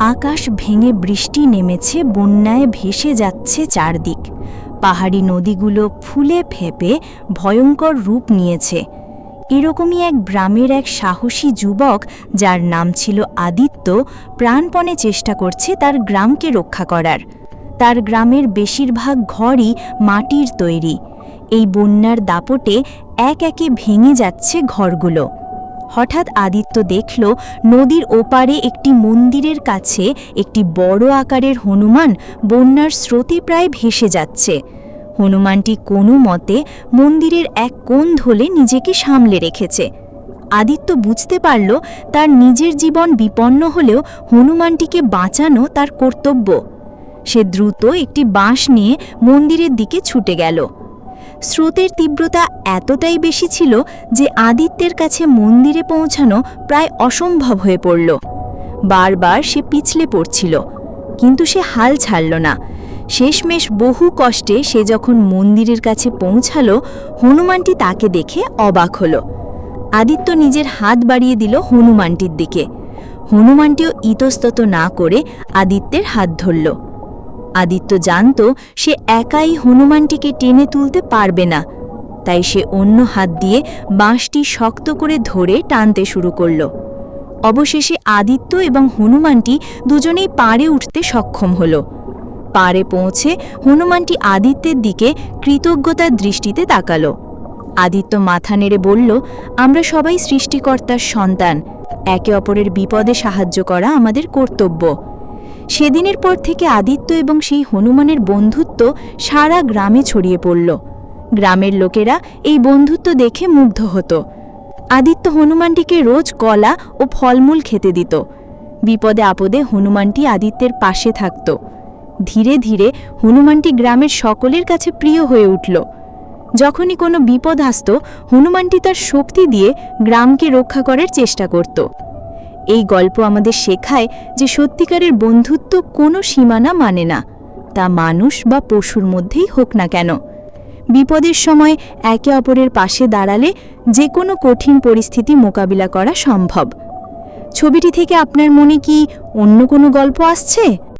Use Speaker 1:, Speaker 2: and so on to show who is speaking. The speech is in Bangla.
Speaker 1: আকাশ ভেঙে বৃষ্টি নেমেছে, বন্যায় ভেসে যাচ্ছে চারদিক। পাহাড়ি নদীগুলো ফুলে ফেপে ভয়ঙ্কর রূপ নিয়েছে। এরকমই এক গ্রামের এক সাহসী যুবক, যার নাম ছিল আদিত্য, প্রাণপণে চেষ্টা করছে তার গ্রামকে রক্ষা করার। তার গ্রামের বেশিরভাগ ঘরই মাটির তৈরি। এই বন্যার দাপটে এক একে ভেঙে যাচ্ছে ঘরগুলো। হঠাৎ আদিত্য দেখল নদীর ওপারে একটি মন্দিরের কাছে একটি বড় আকারের হনুমান বন্যার স্রোতে প্রায় ভেসে যাচ্ছে। হনুমানটি কোনো মতে মন্দিরের এক কোণ ধলে নিজেকে সামলে রেখেছে। আদিত্য বুঝতে পারল তার নিজের জীবন বিপন্ন হলেও হনুমানটিকে বাঁচানো তার কর্তব্য। সে দ্রুত একটি বাঁশ নিয়ে মন্দিরের দিকে ছুটে গেল। স্রোতের তীব্রতা এতটাই বেশি ছিল যে আদিত্যের কাছে মন্দিরে পৌঁছানো প্রায় অসম্ভব হয়ে পড়ল। বারবার সে পিছলে পড়ছিল, কিন্তু সে হাল ছাড়ল না। শেষমেশ বহু কষ্টে সে যখন মন্দিরের কাছে পৌঁছালো, হনুমানটি তাকে দেখে অবাক হলো। আদিত্য নিজের হাত বাড়িয়ে দিল হনুমানটির দিকে। হনুমানটিও ইতস্তত না করে আদিত্যের হাত ধরল। আদিত্য জানত সে একাই হনুমানটিকে টেনে তুলতে পারবে না। তাই সে অন্য হাত দিয়ে বাঁশটি শক্ত করে ধরে টানতে শুরু করল। অবশেষে আদিত্য এবং হনুমানটি দুজনেই পাড়ে উঠতে সক্ষম হল। পাড়ে পৌঁছে হনুমানটি আদিত্যের দিকে কৃতজ্ঞতার দৃষ্টিতে তাকালো। আদিত্য মাথা নেড়ে বলল, আমরা সবাই সৃষ্টিকর্তার সন্তান। একে অপরের বিপদে সাহায্য করা আমাদের কর্তব্য। সেদিনের পর থেকে আদিত্য এবং সেই হনুমানের বন্ধুত্ব সারা গ্রামে ছড়িয়ে পড়ল। গ্রামের লোকেরা এই বন্ধুত্ব দেখে মুগ্ধ হতো। আদিত্য হনুমানটিকে রোজ কলা ও ফলমূল খেতে দিত। বিপদে আপদে হনুমানটি আদিত্যের পাশে থাকত। ধীরে ধীরে হনুমানটি গ্রামের সকলের কাছে প্রিয় হয়ে উঠল। যখনই কোনো বিপদ আসত, হনুমানটি তার শক্তি দিয়ে গ্রামকে রক্ষা করার চেষ্টা করত। এই গল্প আমাদের শেখায় যে সত্যিকারের বন্ধুত্ব কোনো সীমানা মানে না, তা মানুষ বা পশুর মধ্যেই হোক না কেন। বিপদের সময় একে অপরের পাশে দাঁড়ালে যে কোনো কঠিন পরিস্থিতি মোকাবিলা করা সম্ভব। ছবিটি থেকে আপনার মনে কি অন্য কোনো গল্প আসছে?